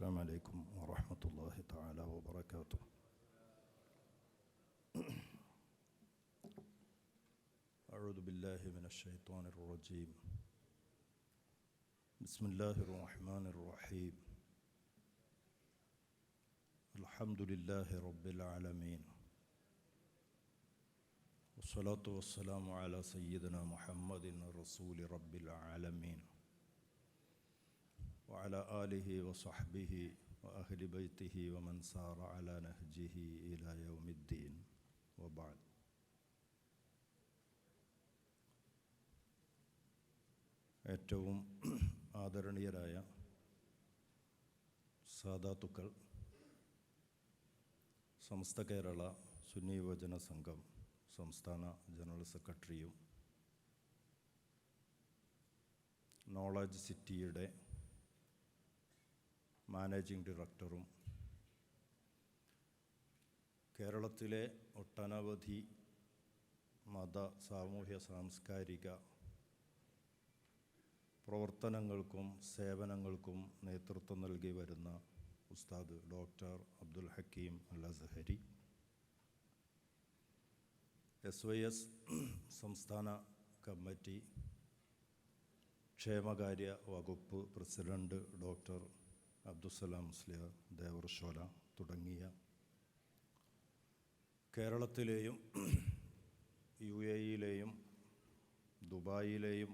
السلام عليكم ورحمة الله تعالى وبركاته. أعوذ بالله من الشيطان الرجيم. بسم الله الرحمن الرحيم. الحمد لله رب العالمين. والصلاة والسلام على سيدنا محمد رسول رب العالمين. وعلى آله وصحبه وأهل بيته ومن سار على نهجه إلى يوم الدين وبعد ഏറ്റവും ആദരണീയരായ സാധാത്തുക്കൾ സമസ്ത കേരള സുന്നി യുവജന സംഘം സംസ്ഥാന ജനറൽ സെക്രട്ടറിയും നോളജ് സിറ്റിയുടെ മാനേജിംഗ് ഡയറക്ടറും കേരളത്തിലെ ഒട്ടനവധി മത സാമൂഹ്യ സാംസ്കാരിക പ്രവർത്തനങ്ങൾക്കും സേവനങ്ങൾക്കും നേതൃത്വം നൽകി വരുന്ന ഉസ്താദ് doctor Abdul Hakeem Al Sahari S Y S സംസ്ഥാന കമ്മിറ്റി ക്ഷേമകാര്യ വകുപ്പ് പ്രസിഡന്റ് ഡോക്ടർ അബ്ദുസലാം മുസ്ലിയ ദേവർഷോല തുടങ്ങിയ കേരളത്തിലെയും യു എ ഇയിലെയും ദുബായിലെയും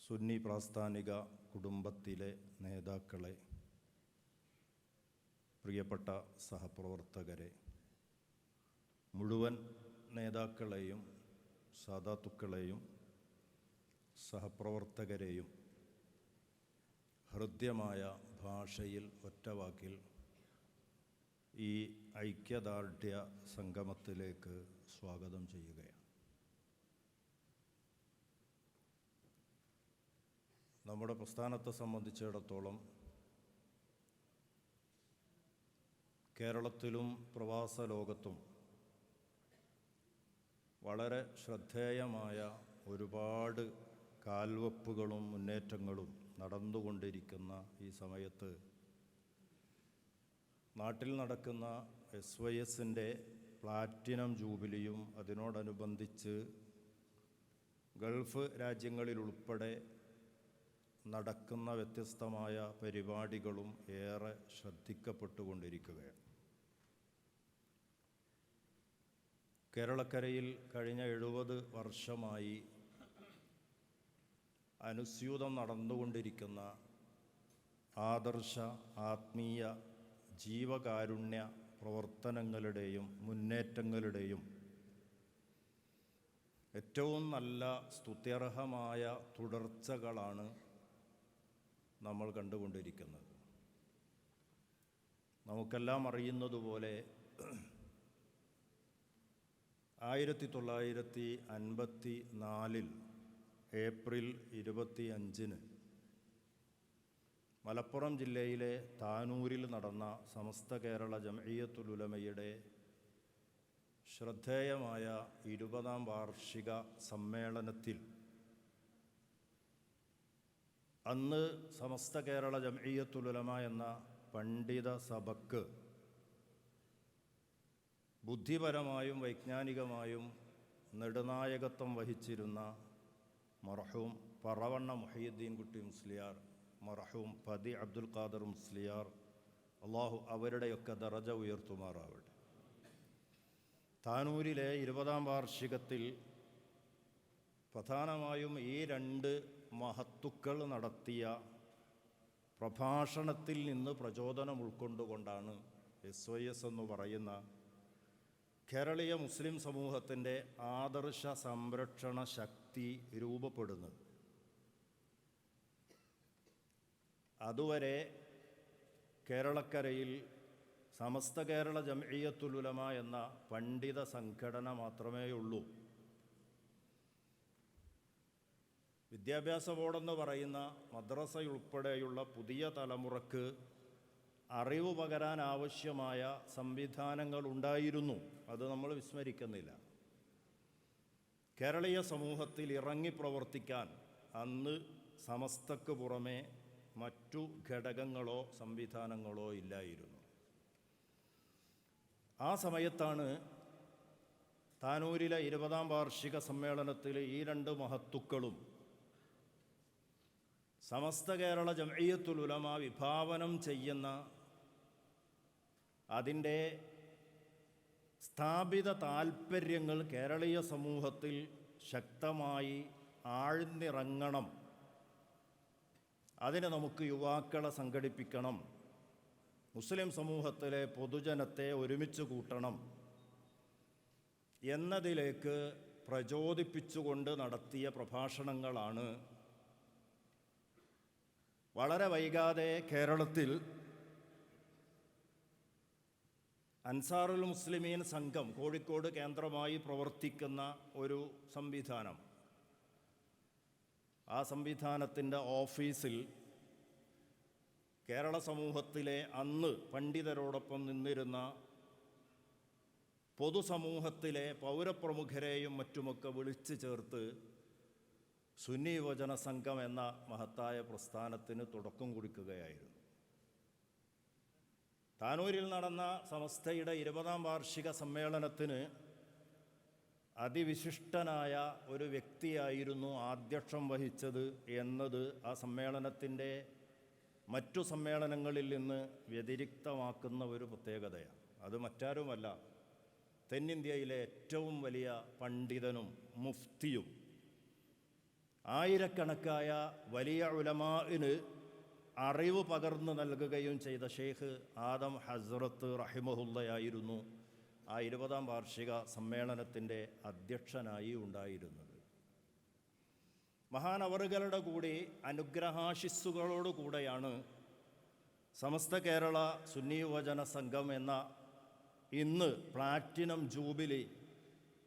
സുന്നി പ്രാസ്ഥാനിക കുടുംബത്തിലെ നേതാക്കളെ പ്രിയപ്പെട്ട സഹപ്രവർത്തകരെ മുഴുവൻ നേതാക്കളെയും സാധാത്തുക്കളെയും സഹപ്രവർത്തകരെയും ഹൃദ്യമായ ഭാഷയിൽ ഒറ്റവാക്കിൽ ഈ ഐക്യദാർഢ്യ സംഗമത്തിലേക്ക് സ്വാഗതം ചെയ്യുകയാണ്. നമ്മുടെ പ്രസ്ഥാനത്തെ സംബന്ധിച്ചിടത്തോളം കേരളത്തിലും പ്രവാസ ലോകത്തും വളരെ ശ്രദ്ധേയമായ ഒരുപാട് കാൽവെപ്പുകളും മുന്നേറ്റങ്ങളും നടന്നുകൊണ്ടിരിക്കുന്ന ഈ സമയത്ത് നാട്ടിൽ നടക്കുന്ന എസ് വൈ എസിന്റെ പ്ലാറ്റിനം ജൂബിലിയും അതിനോടനുബന്ധിച്ച് ഗൾഫ് രാജ്യങ്ങളിലുൾപ്പെടെ നടക്കുന്ന വ്യത്യസ്തമായ പരിപാടികളും ഏറെ ശ്രദ്ധിക്കപ്പെട്ടുകൊണ്ടിരിക്കുകയാണ്. കേരളക്കരയിൽ കഴിഞ്ഞ എഴുപത് വർഷമായി അനുസ്യൂതം നടന്നുകൊണ്ടിരിക്കുന്ന ആദർശ ആത്മീയ ജീവകാരുണ്യ പ്രവർത്തനങ്ങളുടെയും മുന്നേറ്റങ്ങളുടെയും ഏറ്റവും നല്ല സ്തുത്യർഹമായ തുടർച്ചകളാണ് നമ്മൾ കണ്ടുകൊണ്ടിരിക്കുന്നത്. നമുക്കെല്ലാം അറിയുന്നതുപോലെ ആയിരത്തി തൊള്ളായിരത്തി അൻപത്തി നാലിൽ ഏപ്രിൽ ഇരുപത്തി അഞ്ചിന് മലപ്പുറം ജില്ലയിലെ താനൂരിൽ നടന്ന സമസ്ത കേരള ജമയ്യത്തുലുലമയുടെ ശ്രദ്ധേയമായ ഇരുപതാം വാർഷിക സമ്മേളനത്തിൽ അന്ന് സമസ്ത കേരള ജമയ്യത്തുലുലമ എന്ന പണ്ഡിത സഭക്ക് ബുദ്ധിപരമായും വൈജ്ഞാനികമായും നെടുനായകത്വം വഹിച്ചിരുന്ന മർഹൂം പറവണ്ണ മുഹീദ്ദീൻ കുട്ടി മുസ്ലിയാർ മർഹൂം പതി അബ്ദുൽ ഖാദർ മുസ്ലിയാർ അള്ളാഹു അവരുടെയൊക്കെ ദറജ ഉയർത്തുമാറാവട്ടെ. താനൂരിലെ ഇരുപതാം വാർഷികത്തിൽ പ്രധാനമായും ഈ രണ്ട് മഹത്തുക്കൾ നടത്തിയ പ്രഭാഷണത്തിൽ നിന്ന് പ്രചോദനം ഉൾക്കൊണ്ടുകൊണ്ടാണ് എസ് ഒ എസ് എന്ന് പറയുന്ന കേരളീയ മുസ്ലിം സമൂഹത്തിന്റെ ആദർശ സംരക്ഷണ ശക്തി രൂപപ്പെടുന്നത് അതുവരെ കേരളക്കരയിൽ സമസ്ത കേരള ജമീയത്തുലുലമ എന്ന പണ്ഡിത സംഘടന മാത്രമേയുള്ളൂ. വിദ്യാഭ്യാസ ബോർഡെന്ന് പറയുന്ന മദ്രസയുൾപ്പെടെയുള്ള പുതിയ തലമുറയ്ക്ക് അറിവ് സംവിധാനങ്ങൾ ഉണ്ടായിരുന്നു അത് നമ്മൾ വിസ്മരിക്കുന്നില്ല. കേരളീയ സമൂഹത്തിൽ ഇറങ്ങി പ്രവർത്തിക്കാൻ അന്ന് സമസ്തക്ക് പുറമെ മറ്റു ഘടകങ്ങളോ സംവിധാനങ്ങളോ ഇല്ലായിരുന്നു. ആ സമയത്താണ് താനൂരിലെ ഇരുപതാം വാർഷിക സമ്മേളനത്തിൽ ഈ രണ്ട് മഹത്തുക്കളും സമസ്ത കേരള ജമയത്തുലുലമ വിഭാവനം ചെയ്യുന്ന അതിന്റെ സ്ഥാപിത താൽപ്പര്യങ്ങൾ കേരളീയ സമൂഹത്തിൽ ശക്തമായി ആഴ്ന്നിറങ്ങണം. അതിന് നമുക്ക് യുവാക്കളെ സംഘടിപ്പിക്കണം. മുസ്ലിം സമൂഹത്തിലെ പൊതുജനത്തെ ഒരുമിച്ച് കൂട്ടണം. എന്നതിലേക്ക് പ്രചോദിപ്പിച്ചുകൊണ്ട് നടത്തിയ പ്രഭാഷണങ്ങളാണ്. വളരെ വൈകാതെ കേരളത്തിൽ അൻസാറുൽ മുസ്ലിമീൻ സംഘം കോഴിക്കോട് കേന്ദ്രമായി പ്രവർത്തിക്കുന്ന ഒരു സംവിധാനം. ആ സംവിധാനത്തിന്റെ ഓഫീസിൽ കേരള സമൂഹത്തിലെ അന്ന് പണ്ഡിതരോടൊപ്പം നിന്നിരുന്ന പൊതുസമൂഹത്തിലെ പൗരപ്രമുഖരെയും മറ്റുമൊക്കെ വിളിച്ചു ചേർത്ത് സുന്നി യുവജന സംഘം എന്ന മഹത്തായ പ്രസ്ഥാനത്തിന് തുടക്കം കുറിക്കുകയായിരുന്നു. താനൂരിൽ നടന്ന സമസ്തയുടെ ഇരുപതാം വാർഷിക സമ്മേളനത്തിന് അതിവിശിഷ്ടനായ ഒരു വ്യക്തിയായിരുന്നു ആധ്യക്ഷം വഹിച്ചത് എന്നത് ആ സമ്മേളനത്തിന്റെ മറ്റു സമ്മേളനങ്ങളിൽ നിന്ന് വ്യതിരിക്തമാക്കുന്ന ഒരു പ്രത്യേകതയാണ്. അത് മറ്റാരുമല്ല തെന്നിന്ത്യയിലെ ഏറ്റവും വലിയ പണ്ഡിതനും മുഫ്തിയും. ആയിരക്കണക്കായ വലിയ ഉലമാന് അറിവ് പകർന്നു നൽകുകയും ചെയ്ത ഷെയ്ഖ് ആദം ഹസ്രത്ത് റഹിമഹുല്ലയായിരുന്നു ആ ഇരുപതാം വാർഷിക സമ്മേളനത്തിന്റെ അധ്യക്ഷനായി ഉണ്ടായിരുന്നത്. മഹാനവറുകളുടെ കൂടി അനുഗ്രഹാശിസ്സുകളോടുകൂടെയാണ് സമസ്ത കേരള സുന്നി യുവജന സംഘം എന്ന ഇന്ന് പ്ലാറ്റിനം ജൂബിലി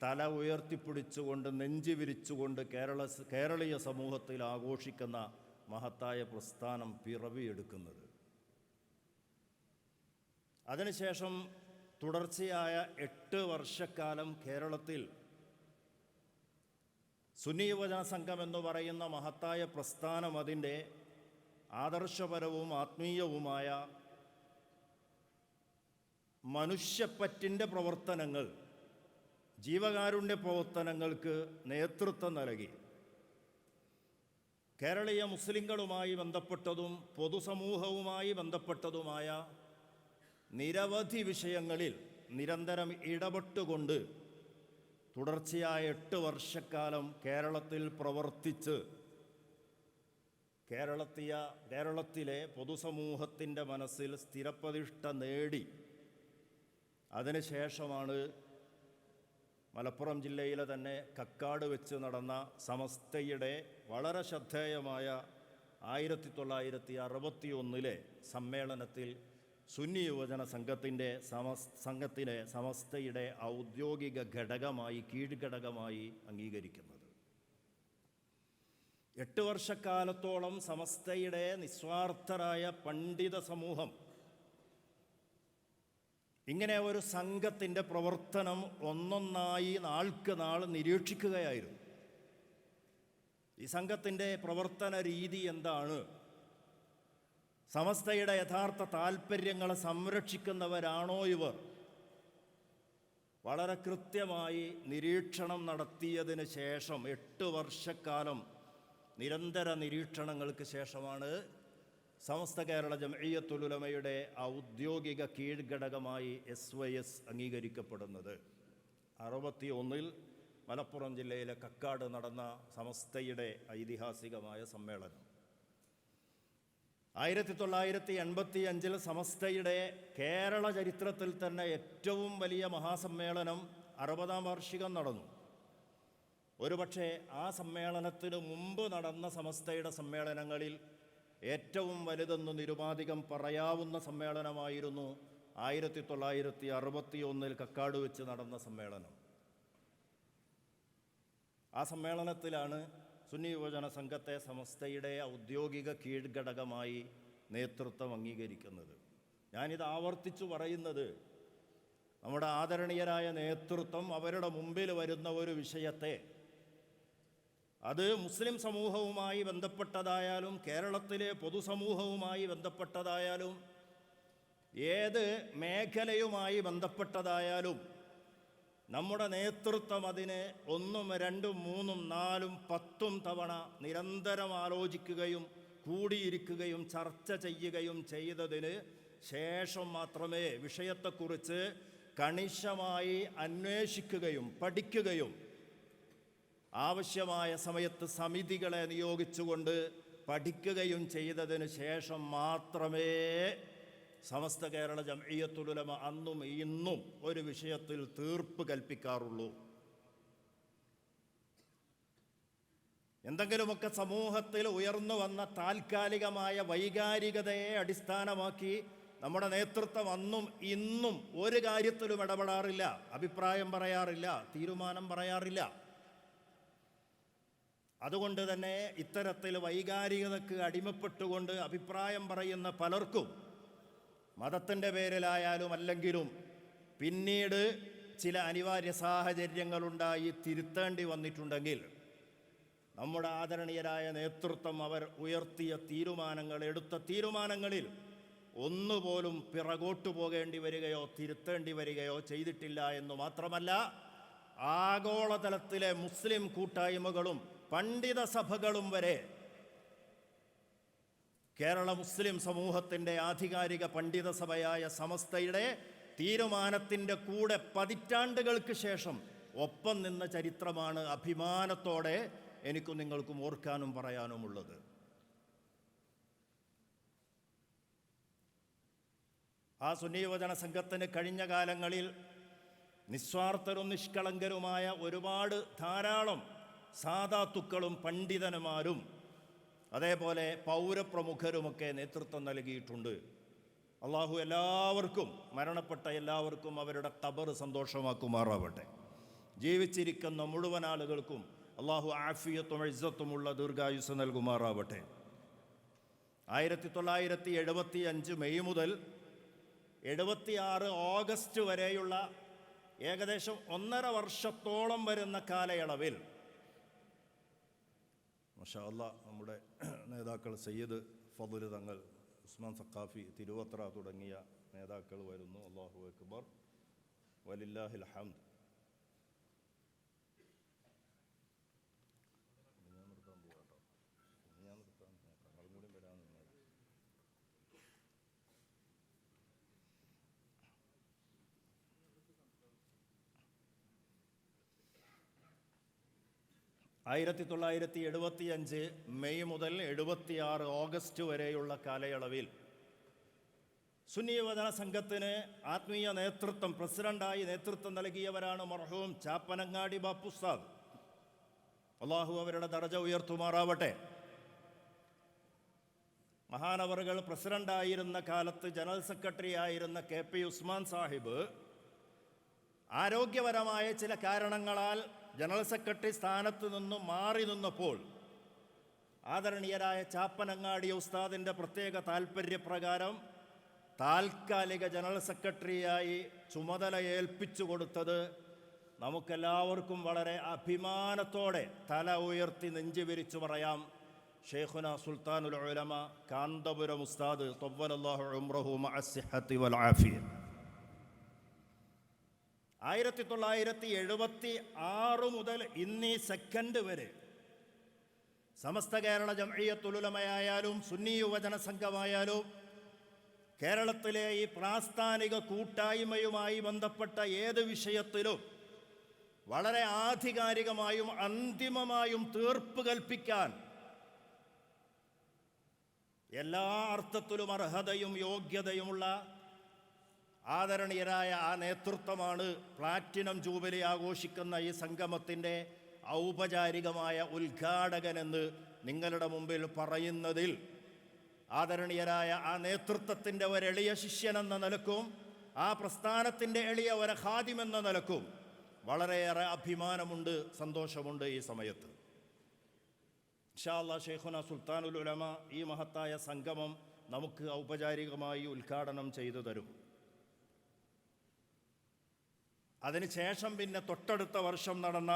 തല ഉയർത്തിപ്പിടിച്ചുകൊണ്ട് നെഞ്ചി വിരിച്ചുകൊണ്ട് കേരള കേരളീയ സമൂഹത്തിൽ ആഘോഷിക്കുന്ന മഹത്തായ പ്രസ്ഥാനം പിറവിയെടുക്കുന്നത് അതിനുശേഷം തുടർച്ചയായ എട്ട് വർഷക്കാലം കേരളത്തിൽ സുന്നി യുവജന സംഘം എന്ന് പറയുന്ന മഹത്തായ പ്രസ്ഥാനം അതിന്റെ ആദർശപരവും ആത്മീയവുമായ മനുഷ്യപ്പറ്റിന്റെ പ്രവർത്തനങ്ങൾ ജീവകാരുണ്യ പ്രവർത്തനങ്ങൾക്ക് നേതൃത്വം നൽകി. കേരളീയ മുസ്ലിങ്ങളുമായി ബന്ധപ്പെട്ടതും പൊതുസമൂഹവുമായി ബന്ധപ്പെട്ടതുമായ നിരവധി വിഷയങ്ങളിൽ നിരന്തരം ഇടപെട്ടുകൊണ്ട് തുടർച്ചയായ എട്ട് വർഷക്കാലം കേരളത്തിൽ പ്രവർത്തിച്ച് കേരളത്തിയ കേരളത്തിലെ പൊതുസമൂഹത്തിന്റെ മനസ്സിൽ സ്ഥിരപ്രതിഷ്ഠ നേടി. അതിനുശേഷമാണ് മലപ്പുറം ജില്ലയിലെ തന്നെ കക്കാട് വെച്ച് നടന്ന സമസ്തയുടെ വളരെ ശ്രദ്ധേയമായ ആയിരത്തി തൊള്ളായിരത്തി അറുപത്തി ഒന്നിലെ സമ്മേളനത്തിൽ സുന്നി യുവജന സംഘത്തിന്റെ സമസ് സംഘത്തിനെ സമസ്തയുടെ ഔദ്യോഗിക ഘടകമായി കീഴ്ഘടകമായി അംഗീകരിക്കുന്നത്. എട്ട് വർഷക്കാലത്തോളം സമസ്തയുടെ നിസ്വാർത്ഥരായ പണ്ഡിത സമൂഹം ഇങ്ങനെ ഒരു സംഘത്തിന്റെ പ്രവർത്തനം ഒന്നൊന്നായി നാൾക്ക് നാൾ നിരീക്ഷിക്കുകയായിരുന്നു. ഈ സംഘത്തിന്റെ പ്രവർത്തന രീതി എന്താണ്? സമസ്തയുടെ യഥാർത്ഥ താല്പര്യങ്ങളെ സംരക്ഷിക്കുന്നവരാണോ ഇവർ? വളരെ കൃത്യമായി നിരീക്ഷണം നടത്തിയതിന് ശേഷം എട്ട് വർഷക്കാലം നിരന്തര നിരീക്ഷണങ്ങൾക്ക് ശേഷമാണ് സമസ്ത കേരള ജമയ്യത്തുലുലമയുടെ ഔദ്യോഗിക കീഴ്ഘടകമായി എസ് വൈ എസ് അംഗീകരിക്കപ്പെടുന്നത്. അറുപത്തി ഒന്നിൽ മലപ്പുറം ജില്ലയിലെ കക്കാട് നടന്ന സമസ്തയുടെ ഐതിഹാസികമായ സമ്മേളനം. ആയിരത്തി തൊള്ളായിരത്തി എൺപത്തി അഞ്ചിൽ സമസ്തയുടെ കേരള ചരിത്രത്തിൽ തന്നെ ഏറ്റവും വലിയ മഹാസമ്മേളനം അറുപതാം വാർഷികം നടന്നു. ഒരുപക്ഷെ ആ സമ്മേളനത്തിന് മുമ്പ് നടന്ന സമസ്തയുടെ സമ്മേളനങ്ങളിൽ ഏറ്റവും വലുതെന്ന് നിരുപാധികം പറയാവുന്ന സമ്മേളനമായിരുന്നു ആയിരത്തി തൊള്ളായിരത്തി അറുപത്തി ഒന്നിൽ കക്കാട് വെച്ച് നടന്ന സമ്മേളനം. ആ സമ്മേളനത്തിലാണ് സുന്നി യുവജന സംഘത്തെ സമസ്തയുടെ ഔദ്യോഗിക കീഴ്ഘടകമായി നേതൃത്വം അംഗീകരിക്കുന്നത്. ഞാനിത് ആവർത്തിച്ചു പറയുന്നത് നമ്മുടെ ആദരണീയരായ നേതൃത്വം അവരുടെ മുമ്പിൽ വരുന്ന ഒരു വിഷയത്തെ അത് മുസ്ലിം സമൂഹവുമായി ബന്ധപ്പെട്ടതായാലും കേരളത്തിലെ പൊതുസമൂഹവുമായി ബന്ധപ്പെട്ടതായാലും ഏത് മേഖലയുമായി ബന്ധപ്പെട്ടതായാലും നമ്മുടെ നേതൃത്വം അതിന് ഒന്നും രണ്ടും മൂന്നും നാലും പത്തും തവണ നിരന്തരം ആലോചിക്കുകയും കൂടിയിരിക്കുകയും ചർച്ച ചെയ്യുകയും ചെയ്തതിന് ശേഷം മാത്രമേ വിഷയത്തെക്കുറിച്ച് കണിശമായി അന്വേഷിക്കുകയും പഠിക്കുകയും ആവശ്യമായ സമയത്ത് സമിതികളെ നിയോഗിച്ചുകൊണ്ട് പഠിക്കുകയും ചെയ്തതിന് ശേഷം മാത്രമേ സമസ്ത കേരള ജമീയത്തുലമ അന്നും ഇന്നും ഒരു വിഷയത്തിൽ തീർപ്പ് കൽപ്പിക്കാറുള്ളൂ. എന്തെങ്കിലുമൊക്കെ സമൂഹത്തിൽ ഉയർന്നു വന്ന താൽക്കാലികമായ വൈകാരികതയെ അടിസ്ഥാനമാക്കി നമ്മുടെ നേതൃത്വം അന്നും ഇന്നും ഒരു കാര്യത്തിലും ഇടപെടാറില്ല. അഭിപ്രായം പറയാറില്ല തീരുമാനം പറയാറില്ല. അതുകൊണ്ട് തന്നെ ഇത്തരത്തിൽ വൈകാരികതക്ക് അടിമപ്പെട്ടുകൊണ്ട് അഭിപ്രായം പറയുന്ന പലർക്കും മതത്തിന്റെ പേരിലായാലും അല്ലെങ്കിലും പിന്നീട് ചില അനിവാര്യ സാഹചര്യങ്ങളുണ്ടായി തിരുത്തേണ്ടി വന്നിട്ടുണ്ടെങ്കിൽ നമ്മുടെ ആദരണീയരായ നേതൃത്വം അവർ ഉയർത്തിയ തീരുമാനങ്ങൾ എടുത്ത തീരുമാനങ്ങളിൽ ഒന്നുപോലും പിറകോട്ടു പോകേണ്ടി വരികയോ തിരുത്തേണ്ടി വരികയോ ചെയ്തിട്ടില്ല എന്ന് മാത്രമല്ല ആഗോളതലത്തിലെ മുസ്ലിം കൂട്ടായ്മകളും പണ്ഡിത സഭകളും വരെ കേരള മുസ്ലിം സമൂഹത്തിന്റെ ആധികാരിക പണ്ഡിത സഭയായ സമസ്തയുടെ തീരുമാനത്തിന്റെ കൂടെ പതിറ്റാണ്ടുകൾക്ക് ശേഷം ഒപ്പം നിന്ന ചരിത്രമാണ് അഭിമാനത്തോടെ എനിക്കും നിങ്ങൾക്കും ഓർക്കാനും പറയാനുമുള്ളത്. ആ സുന്നീവചന സംഘത്തിന് കഴിഞ്ഞ കാലങ്ങളിൽ നിസ്വാർത്ഥരും നിഷ്കളങ്കരുമായ ഒരുപാട് ധാരാളം സാധാത്തുക്കളും പണ്ഡിതന്മാരും അതേപോലെ പൗരപ്രമുഖരുമൊക്കെ നേതൃത്വം നൽകിയിട്ടുണ്ട്. അള്ളാഹു എല്ലാവർക്കും മരണപ്പെട്ട എല്ലാവർക്കും അവരുടെ കബർ സന്തോഷമാക്കുമാറാവട്ടെ. ജീവിച്ചിരിക്കുന്ന മുഴുവൻ ആളുകൾക്കും അള്ളാഹു ആഫിയത്തും ഇസ്സത്തുമുള്ള ദീർഘായുസ് നൽകുമാറാവട്ടെ. ആയിരത്തി തൊള്ളായിരത്തി എഴുപത്തി അഞ്ച് മെയ് മുതൽ എഴുപത്തിയാറ് ഓഗസ്റ്റ് വരെയുള്ള ഏകദേശം ഒന്നര വർഷത്തോളം വരുന്ന കാലയളവിൽ മഷാ അല്ലാ നമ്മുടെ നേതാക്കൾ സയ്യിദ് ഫതുൽ തങ്ങൾ ഉസ്മാൻ സഖാഫി തിരുവത്ര തുടങ്ങിയ നേതാക്കൾ വരുന്നു. അള്ളാഹു അക്ബർ. വലില്ലാഹിൽ ഹംദ് ഞാൻ നിർത്താൻ പോവാട്ടോ ഞാൻ നിർത്താൻ തങ്ങളും കൂടി വരാൻ നിന്നത് ആയിരത്തി തൊള്ളായിരത്തി എഴുപത്തി അഞ്ച് മെയ് മുതൽ എഴുപത്തിയാറ് ഓഗസ്റ്റ് വരെയുള്ള കാലയളവിൽ സുന്നി യുവജന സംഘത്തിന് ആത്മീയ നേതൃത്വം പ്രസിഡന്റായി നേതൃത്വം നൽകിയവരാണ് മർഹൂം ചാപ്പനങ്ങാടി ബാപ്പുസാദ് അള്ളാഹു അവരുടെ ദർജ ഉയർത്തുമാറാവട്ടെ. മഹാനവറുകൾ പ്രസിഡന്റായിരുന്ന കാലത്ത് ജനറൽ സെക്രട്ടറി ആയിരുന്ന കെ പി ഉസ്മാൻ സാഹിബ് ആരോഗ്യപരമായ ചില കാരണങ്ങളാൽ ജനറൽ സെക്രട്ടറി സ്ഥാനത്ത് നിന്നും മാറി നിന്നപ്പോൾ ആദരണീയരായ ചാപ്പനങ്ങാടി ഉസ്താദിന്റെ പ്രത്യേക താൽപ്പര്യപ്രകാരം താൽക്കാലിക ജനറൽ സെക്രട്ടറിയായി ചുമതല ഏൽപ്പിച്ചു കൊടുത്തത് നമുക്കെല്ലാവർക്കും വളരെ അഭിമാനത്തോടെ തല ഉയർത്തി നെഞ്ചു വിരിച്ചു പറയാം. ഷെയ്ഖുന സുൽത്താനുൽ ഉലമ കാന്തപുരം ഉസ്താദ് തൊവ്വലല്ലാഹു ഉംറഹു മഅസ്സിഹത്തി ആയിരത്തി തൊള്ളായിരത്തി എഴുപത്തി ആറ് മുതൽ ഇന്നീ സെക്കൻഡ് വരെ സമസ്ത കേരള ജംഇയ്യത്തുലുലമയായാലും സുന്നി യുവജന സംഘമായാലും കേരളത്തിലെ ഈ പ്രാസ്ഥാനിക കൂട്ടായ്മയുമായി ബന്ധപ്പെട്ട ഏത് വിഷയത്തിലും വളരെ ആധികാരികമായും അന്തിമമായും തീർപ്പ് കൽപ്പിക്കാൻ എല്ലാ അർത്ഥത്തിലും അർഹതയും യോഗ്യതയുമുള്ള ആദരണീയരായ ആ നേതൃത്വമാണ് പ്ലാറ്റിനം ജൂബിലി ആഘോഷിക്കുന്ന ഈ സംഗമത്തിന്റെ ഔപചാരികമായ ഉദ്ഘാടകനെന്ന് നിങ്ങളുടെ മുമ്പിൽ പറയുന്നതിൽ ആദരണീയരായ ആ നേതൃത്വത്തിന്റെ ഒരു എളിയ ശിഷ്യനെന്ന നിലക്കും ആ പ്രസ്ഥാനത്തിന്റെ എളിയ ഒരു ഹാദിമെന്ന നിലക്കും വളരെയേറെ അഭിമാനമുണ്ട് സന്തോഷമുണ്ട് ഈ സമയത്ത്. ഷാല്ല ഷെയ്ഖുന സുൽത്താനുൽ ഉലമ ഈ മഹത്തായ സംഗമം നമുക്ക് ഔപചാരികമായി ഉദ്ഘാടനം ചെയ്തു തരും. അതിനുശേഷം പിന്നെ തൊട്ടടുത്ത വർഷം നടന്ന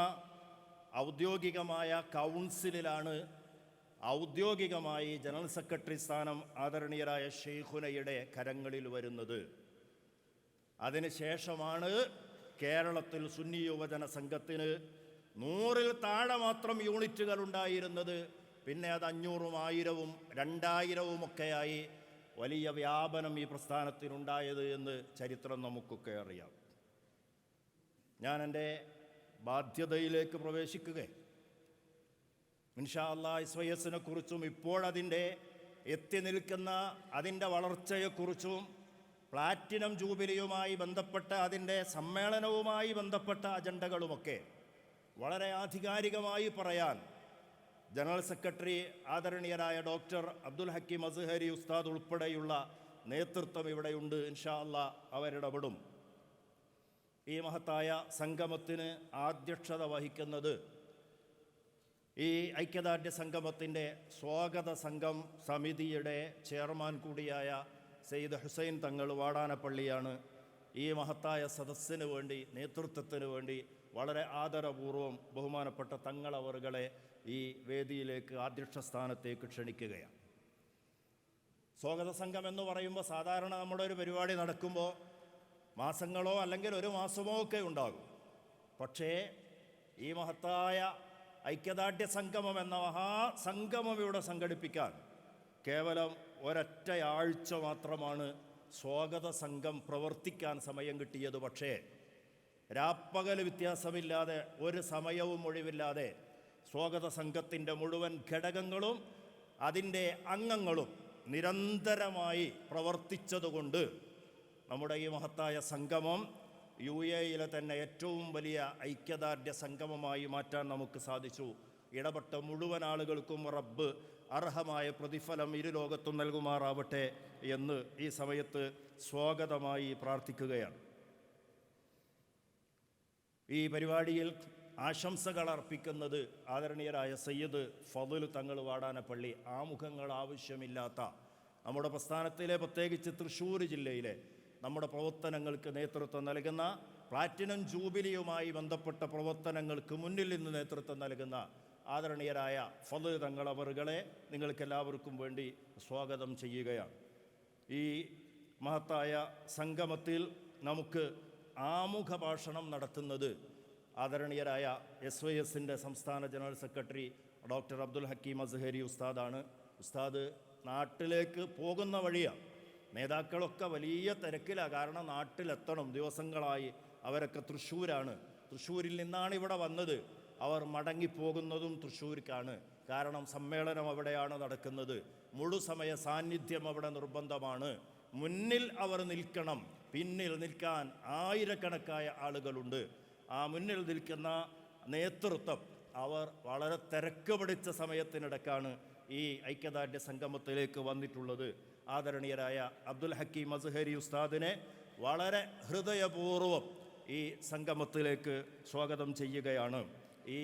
ഔദ്യോഗികമായ കൗൺസിലിലാണ് ഔദ്യോഗികമായി ജനറൽ സെക്രട്ടറി സ്ഥാനം ആദരണീയരായ ഷെയ്ഖുനയുടെ കരങ്ങളിൽ വരുന്നത്. അതിനുശേഷമാണ് കേരളത്തിൽ സുന്നി യുവജന സംഘത്തിന് നൂറിൽ താഴെ മാത്രം യൂണിറ്റുകൾ ഉണ്ടായിരുന്നത്. പിന്നെ അത് അഞ്ഞൂറും ആയിരവും രണ്ടായിരവും ഒക്കെയായി വലിയ വ്യാപനം ഈ പ്രസ്ഥാനത്തിനുണ്ടായത് എന്ന് ചരിത്രം നമുക്കൊക്കെ അറിയാം. ഞാൻ എന്റെ ബാധ്യതയിലേക്ക് പ്രവേശിക്കുകയും ഇൻഷാ അല്ലാ ഇസ്വയസിനെ കുറിച്ചും ഇപ്പോഴതിന്റെ എത്തി നിൽക്കുന്ന അതിന്റെ വളർച്ചയെക്കുറിച്ചും പ്ലാറ്റിനം ജൂബിലിയുമായി ബന്ധപ്പെട്ട അതിന്റെ സമ്മേളനവുമായി ബന്ധപ്പെട്ട അജണ്ടകളുമൊക്കെ വളരെ ആധികാരികമായി പറയാൻ ജനറൽ സെക്രട്ടറി ആദരണീയരായ ഡോക്ടർ അബ്ദുൽ ഹക്കീം അസ്ഹരി ഉസ്താദ് ഉൾപ്പെടെയുള്ള നേതൃത്വം ഇവിടെയുണ്ട്. ഇൻഷാ അല്ലാ അവരിടപെടും. ഈ മഹത്തായ സംഗമത്തിന് ആധ്യക്ഷത വഹിക്കുന്നത് ഈ ഐക്യദാർഢ്യ സംഗമത്തിന്റെ സ്വാഗത സംഘം സമിതിയുടെ ചെയർമാൻ കൂടിയായ സെയ്ദ് ഹുസൈൻ തങ്ങൾ വാടാനപ്പള്ളിയാണ് ഈ മഹത്തായ സദസ്സിന് വേണ്ടി നേതൃത്വത്തിന് വേണ്ടി വളരെ ആദരപൂർവം ബഹുമാനപ്പെട്ട തങ്ങളവറുകളെ ഈ വേദിയിലേക്ക് ആധ്യക്ഷ സ്ഥാനത്തേക്ക് ക്ഷണിക്കുകയാണ്. സ്വാഗത സംഘം എന്ന് പറയുമ്പോൾ സാധാരണ നമ്മുടെ ഒരു പരിപാടി നടക്കുമ്പോൾ മാസങ്ങളോ അല്ലെങ്കിൽ ഒരു മാസമോ ഒക്കെ ഉണ്ടാകും. പക്ഷേ ഈ മഹത്തായ ഐക്യദാർഢ്യ സംഗമം എന്ന മഹാസംഗമം ഇവിടെ സംഘടിപ്പിക്കാൻ കേവലം ഒരൊറ്റയാഴ്ച മാത്രമാണ് സ്വാഗത സംഘം പ്രവർത്തിക്കാൻ സമയം കിട്ടിയത്. പക്ഷേ രാപ്പകൽ വ്യത്യാസമില്ലാതെ ഒരു സമയവും ഒഴിവില്ലാതെ സ്വാഗത സംഘത്തിന്റെ മുഴുവൻ ഘടകങ്ങളും അതിന്റെ അംഗങ്ങളും നിരന്തരമായി പ്രവർത്തിച്ചതുകൊണ്ട് നമ്മുടെ ഈ മഹത്തായ സംഗമം യു എയിലെ തന്നെ ഏറ്റവും വലിയ ഐക്യദാർഢ്യ സംഗമമായി മാറ്റാൻ നമുക്ക് സാധിച്ചു. ഇടപെട്ട മുഴുവൻ ആളുകൾക്കും റബ്ബ് അർഹമായ പ്രതിഫലം ഇരു ലോകത്തും നൽകുമാറാവട്ടെ എന്ന് ഈ സമയത്ത് സ്വാഗതമായി പ്രാർത്ഥിക്കുകയാണ്. ഈ പരിപാടിയിൽ ആശംസകൾ അർപ്പിക്കുന്നത് ആദരണീയരായ സയ്യിദ് ഫതുൽ തങ്ങൾ വാടാനപ്പള്ളി. ആമുഖങ്ങൾ ആവശ്യമില്ലാത്ത നമ്മുടെ പ്രസ്ഥാനത്തിലെ പ്രത്യേകിച്ച് തൃശ്ശൂർ ജില്ലയിലെ നമ്മുടെ പ്രവർത്തനങ്ങൾക്ക് നേതൃത്വം നൽകുന്ന പ്ലാറ്റിനം ജൂബിലിയുമായി ബന്ധപ്പെട്ട പ്രവർത്തനങ്ങൾക്ക് മുന്നിൽ നിന്ന് നേതൃത്വം നൽകുന്ന ആദരണീയരായ ഫതു തങ്ങളവറുകളെ നിങ്ങൾക്കെല്ലാവർക്കും വേണ്ടി സ്വാഗതം ചെയ്യുകയാണ്. ഈ മഹത്തായ സംഗമത്തിൽ നമുക്ക് ആമുഖ ഭാഷണം നടത്തുന്നത് ആദരണീയരായ എസ് വൈ എസിന്റെ സംസ്ഥാന general secretary doctor Abdul Hakeem Azhari ഉസ്താദാണ്. ഉസ്താദ് നാട്ടിലേക്ക് പോകുന്ന വഴിയാണ്. നേതാക്കളൊക്കെ വലിയ തിരക്കിലാണ് കാരണം നാട്ടിലെത്തണം. ദിവസങ്ങളായി അവരൊക്കെ തൃശ്ശൂരാണ്. തൃശ്ശൂരിൽ നിന്നാണ് ഇവിടെ വന്നത്. അവർ മടങ്ങിപ്പോകുന്നതും തൃശ്ശൂർക്കാണ്. കാരണം സമ്മേളനം അവിടെയാണ് നടക്കുന്നത്. മുഴുസമയ സാന്നിധ്യം അവിടെ നിർബന്ധമാണ്. മുന്നിൽ അവർ നിൽക്കണം. പിന്നിൽ നിൽക്കാൻ ആയിരക്കണക്കായ ആളുകളുണ്ട്. ആ മുന്നിൽ നിൽക്കുന്ന നേതൃത്വം അവർ വളരെ തിരക്ക് പിടിച്ച സമയത്തിനിടക്കാണ് ഈ ഐക്യദാർഢ്യ സംഗമത്തിലേക്ക് വന്നിട്ടുള്ളത്. ആദരണീയരായ അബ്ദുൽ ഹക്കീം അസ്ഹരി ഉസ്താദിനെ വളരെ ഹൃദയപൂർവം ഈ സംഗമത്തിലേക്ക് സ്വാഗതം ചെയ്യുകയാണ്. ഈ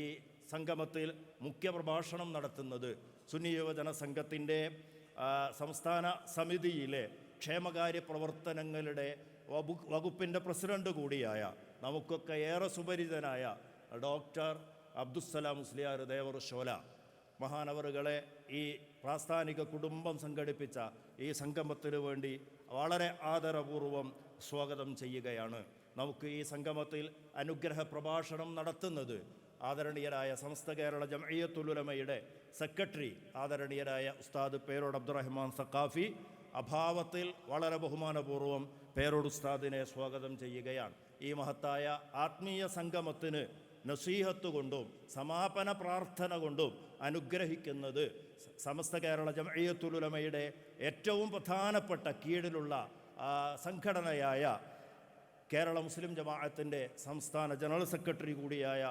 സംഗമത്തിൽ മുഖ്യ പ്രഭാഷണം നടത്തുന്നത് സുന്നി യുവജന സംഘത്തിന്റെ സംസ്ഥാന സമിതിയിലെ ക്ഷേമകാര്യ പ്രവർത്തനങ്ങളുടെ വകു വകുപ്പിന്റെ പ്രസിഡന്റ് കൂടിയായ നമുക്കൊക്കെ ഏറെ സുപരിചിതനായ ഡോക്ടർ അബ്ദുസ്സലാം മുസ്ലിയാർ ദേവർ ഷോല മഹാനവറുകളെ ഈ പ്രാസ്ഥാനിക കുടുംബം സംഘടിപ്പിച്ച ഈ സംഗമത്തിന് വേണ്ടി വളരെ ആദരപൂർവം സ്വാഗതം ചെയ്യുകയാണ്. നമുക്ക് ഈ സംഗമത്തിൽ അനുഗ്രഹ പ്രഭാഷണം നടത്തുന്നത് ആദരണീയരായ സമസ്ത കേരള ജമയത്തുലുലമയുടെ സെക്രട്ടറി ആദരണീയരായ ഉസ്താദ് പേരോട് അബ്ദുറഹ്മാൻ സക്കാഫി അഭാവത്തിൽ വളരെ ബഹുമാനപൂർവം പേരോട് ഉസ്താദിനെ സ്വാഗതം ചെയ്യുകയാണ്. ഈ മഹത്തായ ആത്മീയ സംഗമത്തിന് നസീഹത്ത് കൊണ്ടും സമാപന പ്രാർത്ഥന കൊണ്ടും അനുഗ്രഹിക്കുന്നത് സമസ്ത കേരള ജമയത്തുലുലമയുടെ ഏറ്റവും പ്രധാനപ്പെട്ട കീഴിലുള്ള സംഘടനയായ കേരള മുസ്ലിം ജമാഅത്തിന്റെ സംസ്ഥാന ജനറൽ സെക്രട്ടറി കൂടിയായ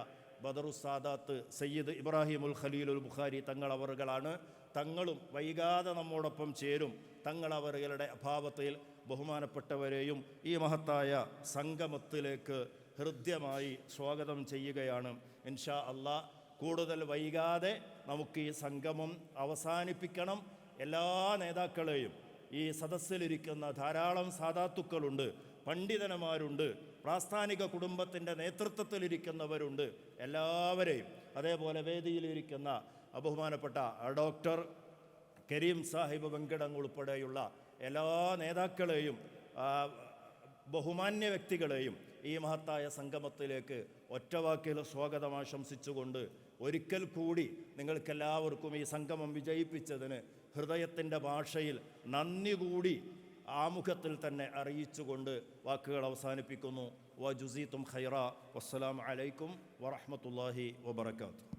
ബദറു സാദാത്ത് സയ്യിദ് ഇബ്രാഹിമുൽ ഖലീലുൽ ബുഖാരി തങ്ങളവറുകളാണ്. തങ്ങളും വൈകാതെ നമ്മോടൊപ്പം ചേരും. തങ്ങളവറുകളുടെ അഭാവത്തിൽ ബഹുമാനപ്പെട്ടവരെയും ഈ മഹത്തായ സംഗമത്തിലേക്ക് ഹൃദ്യമായി സ്വാഗതം ചെയ്യുകയാണ്. ഇൻഷാ അള്ളാ കൂടുതൽ വൈകാതെ നമുക്ക് ഈ സംഗമം അവസാനിപ്പിക്കണം. എല്ലാ നേതാക്കളെയും ഈ സദസ്സിലിരിക്കുന്ന ധാരാളം സാധാത്തുക്കളുണ്ട് പണ്ഡിതന്മാരുണ്ട് പ്രാസ്ഥാനിക കുടുംബത്തിന്റെ നേതൃത്വത്തിലിരിക്കുന്നവരുണ്ട് എല്ലാവരെയും. അതേപോലെ വേദിയിലിരിക്കുന്ന ബഹുമാനപ്പെട്ട ഡോക്ടർ കരീം സാഹിബ് വെങ്കടങ് ഉൾപ്പെടെയുള്ള എല്ലാ നേതാക്കളെയും ബഹുമാന്യ വ്യക്തികളെയും ഈ മഹത്തായ സംഗമത്തിലേക്ക് ഒറ്റവാക്കിൽ സ്വാഗതം ആശംസിച്ചുകൊണ്ട് ഒരിക്കൽ കൂടി നിങ്ങൾക്കെല്ലാവർക്കും ഈ സംഗമം വിജയിപ്പിച്ചതിന് ഹൃദയത്തിന്റെ ഭാഷയിൽ നന്ദി കൂടി ആമുഖത്തിൽ തന്നെ അറിയിച്ചുകൊണ്ട് വാക്കുകൾ അവസാനിപ്പിക്കുന്നു. വ ജുസീത്തും ഖൈറ. വസ്സലാം അലൈക്കും വറഹമത്തല്ലാഹി വബർക്കാത്തു